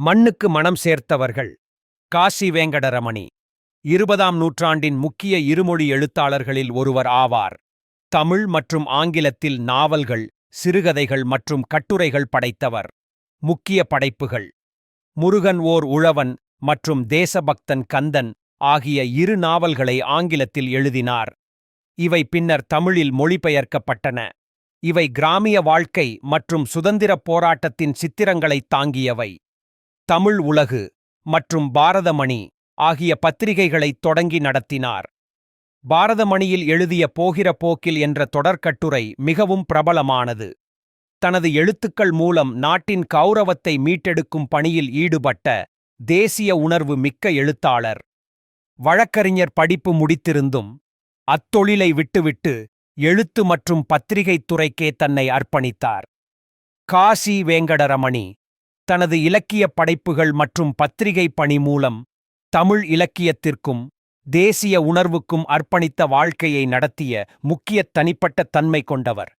மண்ணுக்கு மனம் சேர்த்தவர்கள். காசி வேங்கடரமணி. இருபதாம் நூற்றாண்டின் முக்கிய இருமொழி எழுத்தாளர்களில் ஒருவர் ஆவார். தமிழ் மற்றும் ஆங்கிலத்தில் நாவல்கள் சிறுகதைகள் மற்றும் கட்டுரைகள் படைத்தவர். முக்கிய படைப்புகள். முருகன் ஓர் உழவன் மற்றும் தேசபக்தன் கந்தன் ஆகிய இரு நாவல்களை ஆங்கிலத்தில் எழுதினார். இவை பின்னர் தமிழில் மொழிபெயர்க்கப்பட்டன. இவை கிராமிய வாழ்க்கை மற்றும் சுதந்திரப் போராட்டத்தின் சித்திரங்களைத் தாங்கியவை. தமிழ் உலகு மற்றும் பாரதமணி ஆகிய பத்திரிகைகளைத் தொடங்கி நடத்தினார். பாரதமணியில் எழுதிய போகிற போக்கில் என்ற தொடர்கட்டுரை மிகவும் பிரபலமானது. தனது எழுத்துக்கள் மூலம் நாட்டின் கௌரவத்தை மீட்டெடுக்கும் பணியில் ஈடுபட்ட தேசிய உணர்வு மிக்க எழுத்தாளர். வழக்கறிஞர் படிப்பு முடித்திருந்தும் அத்தொழிலை விட்டுவிட்டு எழுத்து மற்றும் பத்திரிகைத் துறைக்கே தன்னை அர்ப்பணித்தார். காசி வேங்கடரமணி தனது இலக்கியப் படைப்புகள் மற்றும் பத்திரிகை பணி மூலம் தமிழ் இலக்கியத்திற்கும் தேசிய உணர்வுக்கும் அர்ப்பணித்த வாழ்க்கையை நடத்திய முக்கிய தனிப்பட்ட தன்மை கொண்டவர்.